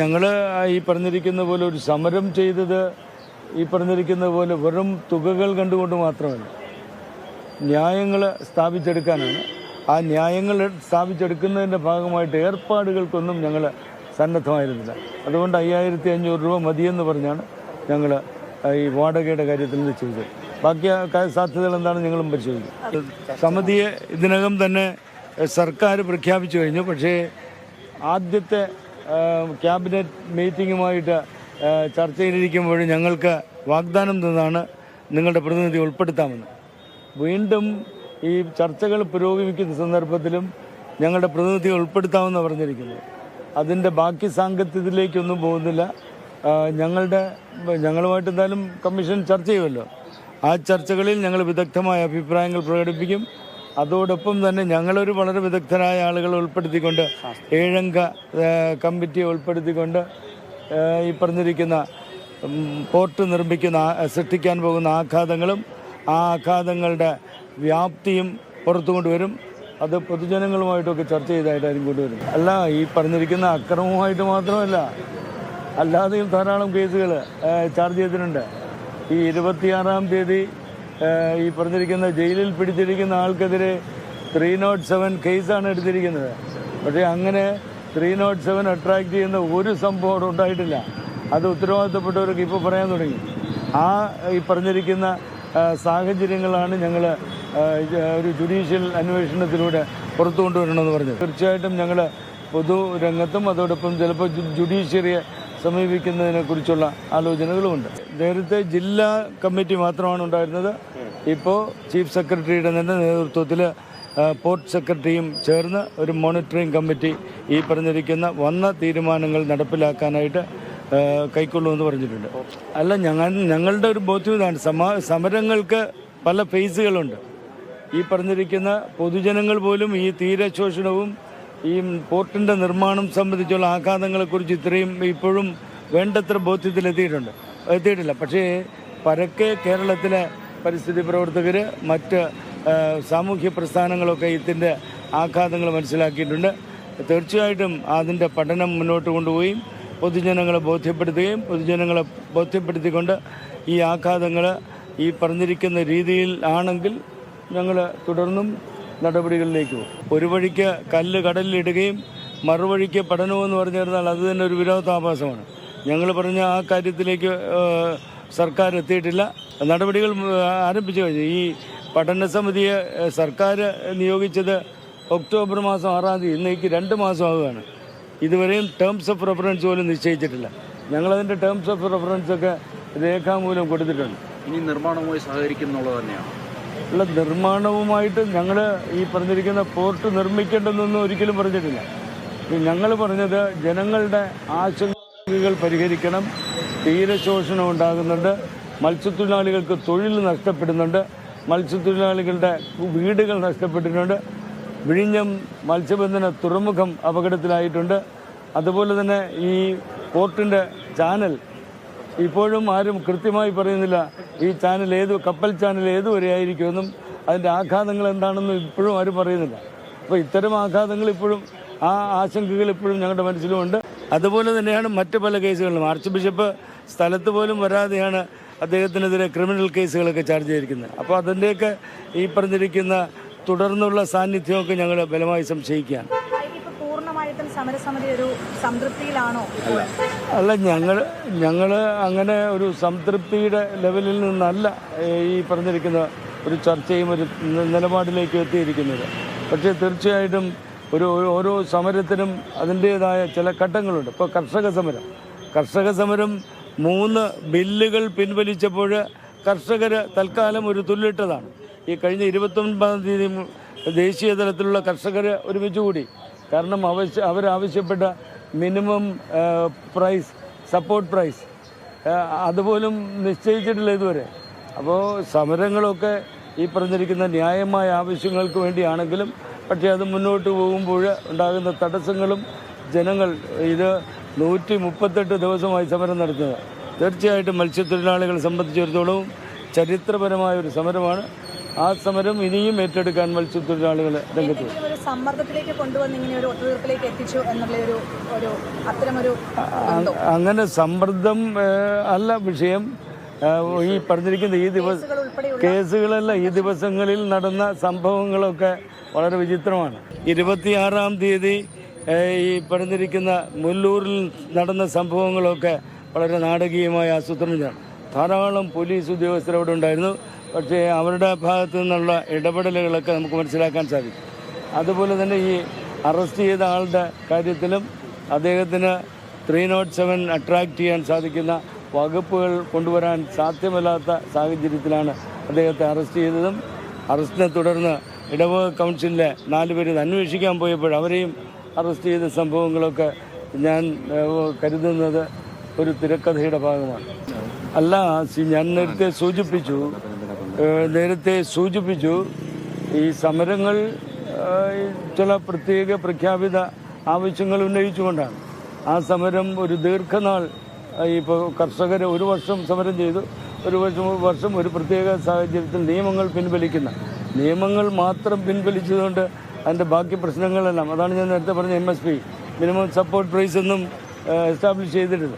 ഞങ്ങൾ ഈ പറഞ്ഞിരിക്കുന്ന പോലെ ഒരു സമരം ചെയ്തത് ഈ പറഞ്ഞിരിക്കുന്ന പോലെ വെറും തുകകൾ കണ്ടുകൊണ്ട് മാത്രമല്ല. ന്യായങ്ങൾ സ്ഥാപിച്ചെടുക്കാനാണ്. ആ ന്യായങ്ങൾ സ്ഥാപിച്ചെടുക്കുന്നതിന്റെ ഭാഗമായിട്ട് ഏർപ്പാടുകൾക്കൊന്നും ഞങ്ങൾ സന്നദ്ധമായിരുന്നില്ല. അതുകൊണ്ട് അയ്യായിരത്തി അഞ്ഞൂറ് രൂപ മതിയെന്ന് പറഞ്ഞാണ് ഞങ്ങൾ ഈ വാടകയുടെ കാര്യത്തിൽ നിന്ന് ചെയ്തത്. ബാക്കി സാധ്യതകൾ എന്താണെന്ന് ഞങ്ങളും പരിശോധിക്കും. സമിതിയെ ഇതിനകം തന്നെ സർക്കാർ പ്രഖ്യാപിച്ചു കഴിഞ്ഞു. പക്ഷേ ആദ്യത്തെ ക്യാബിനറ്റ് മീറ്റിങ്ങുമായിട്ട് ചർച്ച ചർച്ചയിലിരിക്കുമ്പോൾ ഞങ്ങൾക്ക് വാഗ്ദാനം തന്നാണ് നിങ്ങളുടെ പ്രതിനിധി ഉൾപ്പെടുത്താമെന്ന്. വീണ്ടും ഈ ചർച്ചകൾ പുരോഗമിക്കുന്ന സന്ദർഭത്തിലും ഞങ്ങളുടെ പ്രതിനിധി ഉൾപ്പെടുത്താമെന്ന് പറഞ്ഞിരിക്കുന്നത് അതിന്റെ ബാക്കി സാങ്കത്യത്തിലേക്കൊന്നും പോകുന്നില്ല. ഞങ്ങളുടെ ഞങ്ങളുമായിട്ട് എന്തായാലും കമ്മീഷൻ ചർച്ച ചെയ്യുമല്ലോ. ആ ചർച്ചകളിൽ ഞങ്ങൾ വിദഗ്ധമായ അഭിപ്രായങ്ങൾ പ്രകടിപ്പിക്കും. അതോടൊപ്പം തന്നെ ഞങ്ങളൊരു വളരെ വിദഗ്ധരായ ആളുകളെ ഉൾപ്പെടുത്തിക്കൊണ്ട് ഏഴംഗ കമ്മിറ്റി കമ്മിറ്റിയെ ഉൾപ്പെടുത്തിക്കൊണ്ട് ഈ പറഞ്ഞിരിക്കുന്ന പോർട്ട് നിർമ്മിക്കുന്ന സൃഷ്ടിക്കാൻ പോകുന്ന ആഘാതങ്ങളും ആ ആഘാതങ്ങളുടെ വ്യാപ്തിയും പുറത്തു കൊണ്ടുവരും. അത് പൊതുജനങ്ങളുമായിട്ടൊക്കെ ചർച്ച ചെയ്തായിട്ടായിരിക്കും കൊണ്ടുവരും അല്ല ഈ പറഞ്ഞിരിക്കുന്ന അക്രമവുമായിട്ട് മാത്രമല്ല അല്ലാതെയും ധാരാളം കേസുകൾ ചാർജ് ചെയ്തിട്ടുണ്ട്. ഈ ഇരുപത്തിയാറാം തീയതി ഈ പറഞ്ഞിരിക്കുന്ന ജയിലിൽ പിടിച്ചിരിക്കുന്ന ആൾക്കെതിരെ ത്രീ നോട്ട് സെവൻ കേസാണ് എടുത്തിരിക്കുന്നത്. പക്ഷേ അങ്ങനെ ത്രീ നോട്ട് സെവൻ അട്രാക്ട് ചെയ്യുന്ന ഒരു സംഭവം അവിടെ ഉണ്ടായിട്ടില്ല. അത് ഉത്തരവാദിത്തപ്പെട്ടവർക്ക് ഇപ്പോൾ പറയാൻ തുടങ്ങി. ആ ഈ പറഞ്ഞിരിക്കുന്ന സാഹചര്യങ്ങളാണ് ഞങ്ങൾ ഒരു ജുഡീഷ്യൽ അന്വേഷണത്തിലൂടെ പുറത്തു കൊണ്ടുവരണമെന്ന് പറഞ്ഞത്. തീർച്ചയായിട്ടും ഞങ്ങൾ പൊതുരംഗത്തും അതോടൊപ്പം ചിലപ്പോൾ ജുഡീഷ്യറിയെ സമീപിക്കുന്നതിനെ കുറിച്ചുള്ള ആലോചനകളുമുണ്ട്. നേരത്തെ ജില്ലാ കമ്മിറ്റി മാത്രമാണ് ഉണ്ടായിരുന്നത്. ഇപ്പോൾ ചീഫ് സെക്രട്ടറിയുടെ തന്നെ നേതൃത്വത്തിൽ പോർട്ട് സെക്രട്ടറിയും ചേർന്ന് ഒരു മോണിറ്ററിംഗ് കമ്മിറ്റി ഈ പറഞ്ഞിരിക്കുന്ന വന്ന തീരുമാനങ്ങൾ നടപ്പിലാക്കാനായിട്ട് കൈക്കൊള്ളുമെന്ന് പറഞ്ഞിട്ടുണ്ട്. അല്ല ഞങ്ങൾ ഞങ്ങളുടെ ഒരു ബോധ്യം ഇതാണ്. സമ സമരങ്ങൾക്ക് പല ഫേസുകളുണ്ട്. ഈ പറഞ്ഞിരിക്കുന്ന പൊതുജനങ്ങൾ പോലും ഈ തീരശോഷണവും ഈ പോർട്ടിന്റെ നിർമ്മാണം സംബന്ധിച്ചുള്ള ആഘാതങ്ങളെക്കുറിച്ച് ഇത്രയും ഇപ്പോഴും വേണ്ടത്ര ബോധ്യത്തിലെത്തിയിട്ടുണ്ട് എത്തിയിട്ടില്ല. പക്ഷേ പരക്കെ കേരളത്തിലെ പരിസ്ഥിതി പ്രവർത്തകർ മറ്റ് സാമൂഹ്യ പ്രസ്ഥാനങ്ങളൊക്കെ ഇതിന്റെ ആഘാതങ്ങൾ മനസ്സിലാക്കിയിട്ടുണ്ട്. തീർച്ചയായിട്ടും അതിന്റെ പഠനം മുന്നോട്ട് കൊണ്ടുപോയി പൊതുജനങ്ങളെ ബോധ്യപ്പെടുത്തുകയും പൊതുജനങ്ങളെ ബോധ്യപ്പെടുത്തിക്കൊണ്ട് ഈ ആഘാതങ്ങൾ ഈ പറഞ്ഞിരിക്കുന്ന രീതിയിൽ ആണെങ്കിൽ ഞങ്ങൾ തുടർന്നും നടപടികളിലേക്ക് ഒരു വഴിക്ക് കല്ല് കടലിലിടുകയും മറുവഴിക്ക് പഠനമെന്ന് പറഞ്ഞിരുന്നാൽ അത് തന്നെ ഒരു വിരോധാഭാസമാണ്. ഞങ്ങൾ പറഞ്ഞ ആ കാര്യത്തിലേക്ക് സർക്കാർ എത്തിയിട്ടില്ല. നടപടികൾ ആരംഭിച്ചു കഴിഞ്ഞു. ഈ പഠന സമിതിയെ സർക്കാർ നിയോഗിച്ചത് ഒക്ടോബർ മാസം ആറാം തീയതി ഇന്നേക്ക് രണ്ട് മാസമാകുകയാണ് ഇതുവരെയും ടേംസ് ഓഫ് റെഫറൻസ് പോലും നിശ്ചയിച്ചിട്ടില്ല. ഞങ്ങളതിന്റെ ടേംസ് ഓഫ് റെഫറൻസ് ഒക്കെ രേഖാമൂലം കൊടുത്തിട്ടുണ്ട്. ഇനി നിർമ്മാണവുമായി സഹകരിക്കുന്നുള്ളത് തന്നെയാണ്. ഉള്ള നിർമ്മാണവുമായിട്ട് ഞങ്ങൾ ഈ പറഞ്ഞിരിക്കുന്ന പോർട്ട് നിർമ്മിക്കേണ്ടതെന്നൊന്നും ഒരിക്കലും പറഞ്ഞിട്ടില്ല. ഞങ്ങൾ പറഞ്ഞത് ജനങ്ങളുടെ ആശങ്കകൾ പരിഹരിക്കണം തീരശോഷണം ഉണ്ടാകുന്നുണ്ട് മത്സ്യത്തൊഴിലാളികൾക്ക് തൊഴിൽ നഷ്ടപ്പെടുന്നുണ്ട് മത്സ്യത്തൊഴിലാളികളുടെ വീടുകൾ നഷ്ടപ്പെട്ടിട്ടുണ്ട് വിഴിഞ്ഞം മത്സ്യബന്ധന തുറമുഖം അപകടത്തിലായിട്ടുണ്ട്. അതുപോലെ തന്നെ ഈ പോർട്ടിന്റെ ചാനൽ ഇപ്പോഴും ആരും കൃത്യമായി പറയുന്നില്ല. ഈ ചാനൽ ഏത് കപ്പൽ ചാനൽ ഏതുവരെ ആയിരിക്കുമെന്നും അതിന്റെ ആഘാതങ്ങൾ എന്താണെന്നും ഇപ്പോഴും ആരും പറയുന്നില്ല. അപ്പോൾ ഇത്തരം ആഘാതങ്ങൾ ഇപ്പോഴും ആ ആശങ്കകൾ ഇപ്പോഴും ഞങ്ങളുടെ മനസ്സിലുമുണ്ട്. അതുപോലെ തന്നെയാണ് മറ്റ് പല കേസുകളിലും. ആർച്ച് ബിഷപ്പ് സ്ഥലത്ത് പോലും വരാതെയാണ് അദ്ദേഹത്തിനെതിരെ ക്രിമിനൽ കേസുകളൊക്കെ ചാർജ് ചെയ്തിരിക്കുന്നത്. അപ്പോൾ അതിന്റെയൊക്കെ ഈ പറഞ്ഞിരിക്കുന്ന തുടർന്നുള്ള സാന്നിധ്യമൊക്കെ ഞങ്ങൾ ബലമായി സംശയിക്കുകയാണ്. സമരസമിതി ഒരു സംതൃപ്തിയിലാണോ അല്ല. ഞങ്ങൾ ഞങ്ങൾ അങ്ങനെ ഒരു സംതൃപ്തിയുടെ ലെവലിൽ നിന്നല്ല ഈ പറഞ്ഞിരിക്കുന്ന ഒരു ചർച്ചയും ഒരു നിലപാടിലേക്ക് എത്തിയിരിക്കുന്നത്. പക്ഷേ തീർച്ചയായിട്ടും ഒരു ഓരോ സമരത്തിനും അതിന്റേതായ ചില ഘട്ടങ്ങളുണ്ട്. ഇപ്പോൾ കർഷക സമരം. കർഷക സമരം മൂന്ന് ബില്ലുകൾ പിൻവലിച്ചപ്പോൾ കർഷകർ തൽക്കാലം ഒരു തുല്ലിട്ടതാണ് ഈ കഴിഞ്ഞ ഇരുപത്തൊൻപതാം തീയതി ദേശീയ തലത്തിലുള്ള കർഷകർ ഒരുമിച്ച് കൂടി. കാരണം ആവശ്യ അവരാവശ്യപ്പെട്ട മിനിമം പ്രൈസ് സപ്പോർട്ട് പ്രൈസ് അതുപോലും നിശ്ചയിച്ചിട്ടില്ല ഇതുവരെ. അപ്പോൾ സമരങ്ങളൊക്കെ ഈ പറഞ്ഞിരിക്കുന്ന ന്യായമായ ആവശ്യങ്ങൾക്ക് വേണ്ടിയാണെങ്കിലും പക്ഷേ അത് മുന്നോട്ട് പോകുമ്പോൾ ഉണ്ടാകുന്ന തടസ്സങ്ങളും ജനങ്ങൾ ഇത് നൂറ്റി മുപ്പത്തെട്ട് ദിവസമായി സമരം നടത്തുന്നത്. തീർച്ചയായിട്ടും മത്സ്യത്തൊഴിലാളികളെ സംബന്ധിച്ചിടത്തോളവും ചരിത്രപരമായ ഒരു സമരമാണ്. ആ സമരം ഇനിയും ഏറ്റെടുക്കാൻ മത്സ്യത്തൊഴിലാളികൾ രംഗത്ത്. ഒരു സമ്മർദ്ദത്തിലേക്ക് കൊണ്ടുവന്ന് ഇങ്ങനെ ഒരു ഒത്തുതീർപ്പിലേക്ക് എത്തിച്ചു എന്നുള്ള ഒരു ഒരു അത്തരമൊരു അങ്ങനെ സമ്മർദ്ദം അല്ല വിഷയം. ഈ പറഞ്ഞിരിക്കുന്ന ഈ ദിവസം കേസുകളല്ല ഈ ദിവസങ്ങളിൽ നടന്ന സംഭവങ്ങളൊക്കെ വളരെ വിചിത്രമാണ്. ഇരുപത്തിയാറാം തീയതി ഈ പറഞ്ഞിരിക്കുന്ന മുല്ലൂരിൽ നടന്ന സംഭവങ്ങളൊക്കെ വളരെ നാടകീയമായ ആസൂത്രണമാണ് ധാരാളം പോലീസ് ഉദ്യോഗസ്ഥർ അവിടെ ഉണ്ടായിരുന്നു. പക്ഷേ അവരുടെ ഭാഗത്തു നിന്നുള്ള ഇടപെടലുകളൊക്കെ നമുക്ക് മനസ്സിലാക്കാൻ സാധിക്കും. അതുപോലെ തന്നെ ഈ അറസ്റ്റ് ചെയ്ത ആളുടെ കാര്യത്തിലും അദ്ദേഹത്തിന് ത്രീ നോട്ട് സെവൻ അട്രാക്ട് ചെയ്യാൻ സാധിക്കുന്ന വകുപ്പുകൾ കൊണ്ടുവരാൻ സാധ്യമല്ലാത്ത സാഹചര്യത്തിലാണ് അദ്ദേഹത്തെ അറസ്റ്റ് ചെയ്തതും. അറസ്റ്റിനെ തുടർന്ന് ഇടവക കൗൺസിലിലെ നാല് പേര് ഇത് അന്വേഷിക്കാൻ പോയപ്പോൾ അവരെയും അറസ്റ്റ് ചെയ്ത സംഭവങ്ങളൊക്കെ ഞാൻ കരുതുന്നത് ഒരു തിരക്കഥയുടെ ഭാഗമാണ്. അല്ല ഞാൻ നേരത്തെ സൂചിപ്പിച്ചു നേരത്തെ സൂചിപ്പിച്ചു ഈ സമരങ്ങൾ ചില പ്രത്യേക പ്രഖ്യാപിത ആവശ്യങ്ങൾ ഉന്നയിച്ചുകൊണ്ടാണ്. ആ സമരം ഒരു ദീർഘനാൾ ഇപ്പോൾ കർഷകർ ഒരു വർഷം സമരം ചെയ്തു ഒരു വർഷം വർഷം ഒരു പ്രത്യേക സാഹചര്യത്തിൽ നിയമങ്ങൾ പിൻവലിക്കുന്ന. നിയമങ്ങൾ മാത്രം പിൻവലിച്ചതുകൊണ്ട് അതിന്റെ ബാക്കി പ്രശ്നങ്ങളെല്ലാം അതാണ് ഞാൻ നേരത്തെ പറഞ്ഞ M S P minimum support price ഒന്നും എസ്റ്റാബ്ലിഷ് ചെയ്തിട്ടില്ല.